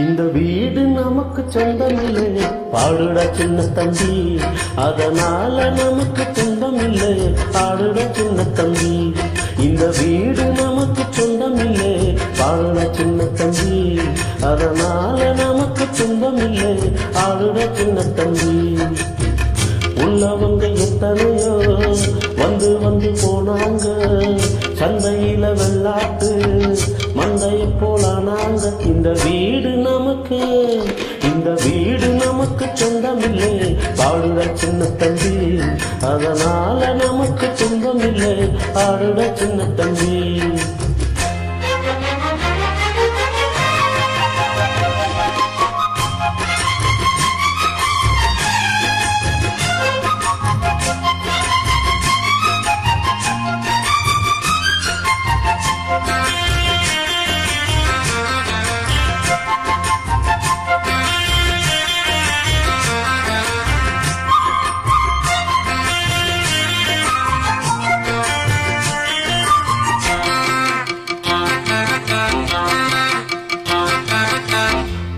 இந்த வீடு நமக்கு சொந்தமில்லை. பாடுட சின்ன தம்பி அதனால நமக்கு சொந்தமில்லை. பாடுட சின்ன தம்பி இந்த வீடு நமக்கு சொந்தமில்லை. பாடுட சின்ன தம்பி அதனால நமக்கு சொந்தமில்லை. ஆடுடா சின்ன தம்பி உள்ளவங்க எத்தனையோ வந்து வந்து போனாங்க. சந்தையில வெள்ளாட்டு மந்தைய போலானாங்க இந்த வீடு நமக்கு இந்த வீடு நமக்கு சொந்தமில்லை. பாடுட சின்ன தம்பி அதனால நமக்கு துன்பமில்லை ஆடுட சின்ன தம்பி.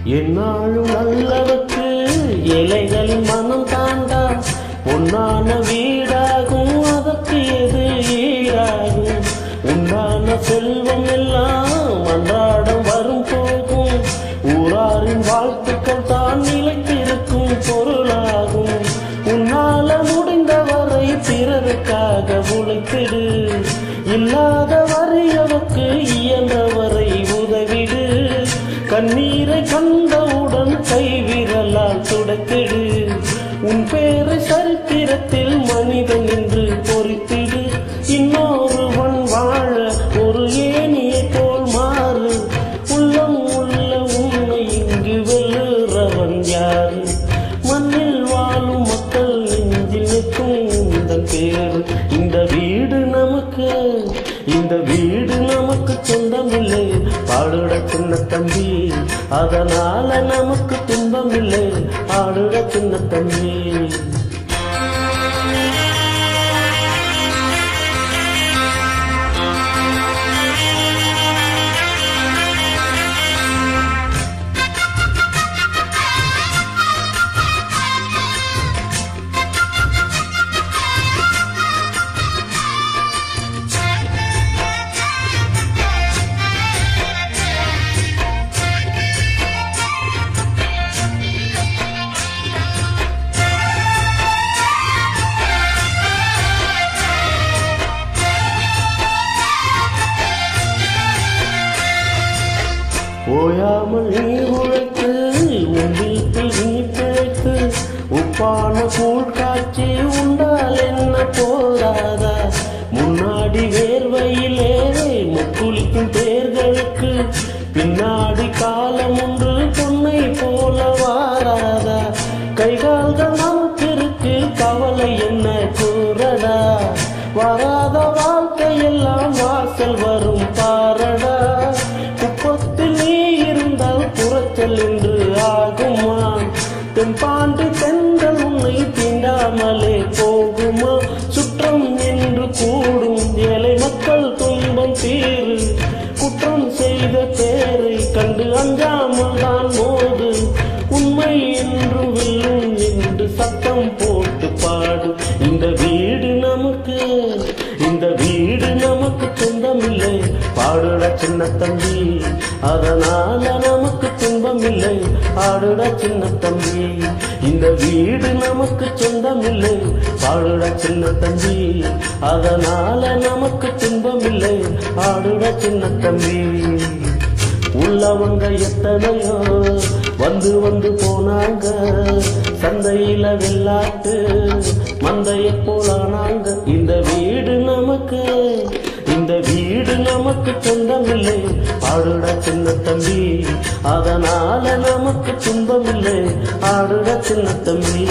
என்னாலும் நல்லவர்க்கு இலைகளின் மனம் தாண்டா. பொன்னான வீடாகும் அதற்கு எது ஈடாகும்? உண்டான செல்வம் எல்லாம் கண்ணீரை கண்டவுடன் கைவிரலால் துடைத்திடு. உன் பேரை சரித்திரத்தில் மனிதன் என்று பொறித்திடு. இன்னொருவன் வாழ ஒரு ஏனியை போல் மாறு. உள்ளம் உள்ள உண்மை இங்கு வெல்லுறவன் யாரு? மண்ணில் வாழும் மக்கள் நெஞ்சில் நிற்கும் பேர். இந்த வீடு நமக்கு இந்த வீடு நமக்கு சொந்தமில்லை. ஆடுட சின்ன தம்பி. அதனால நமக்கு துன்பம் இல்லை. ஆடுட சின்ன தம்பி. ஓயாமல் நீ உழைத்து உன் வீட்டில் நீ பிழைத்து உப்பான கூழ் காட்சி உண்டால் என்ன போதாதா? முன்னாடி வேர்வையிலே முக்குளிக்கும் பேர்களுக்கு பின்னாடி காலம் ஒன்று பொன்னை போல வாராதா? கைகால்கள் நமக்கு இருக்கு கவலை என்ன? என்று ஆகுமா தென்பாண்டு தென்றல் உன்னை தீண்டாமலே போகுமா? சுற்றம் என்று கூடும் ஏழை மக்கள் துன்பம் தீரு. குற்றம் செய்த பேரை கண்டு அஞ்சாமல் தான் போது உண்மை என்று வில்லும் என்று சத்தம் போட்டு பாடு. இந்த வீடு நமக்கு இந்த வீடு நமக்கு சொந்தமில்லை. பாடுட சின்ன தம்பி அதனால நம்ம பாடுடா சின்ன தம்பி. இந்த வீடு நமக்கு சொந்தமில்லை. பாடுடா சின்ன தம்பி. அதனால நமக்கு துன்பமில்லை. ஆடுடா சின்ன தம்பி. உள்ளவங்க எத்தனையோ வந்து வந்து போனாங்க. சந்தையில வெள்ளாட்டு மந்தைய போலானாங்க. இந்த வீடு நமக்கு அது நமக்கு சொந்தமில்லை. ஆடுட சின்ன தம்பி. அதனால நமக்கு துன்பமில்லை. ஆடுட சின்ன தம்பி.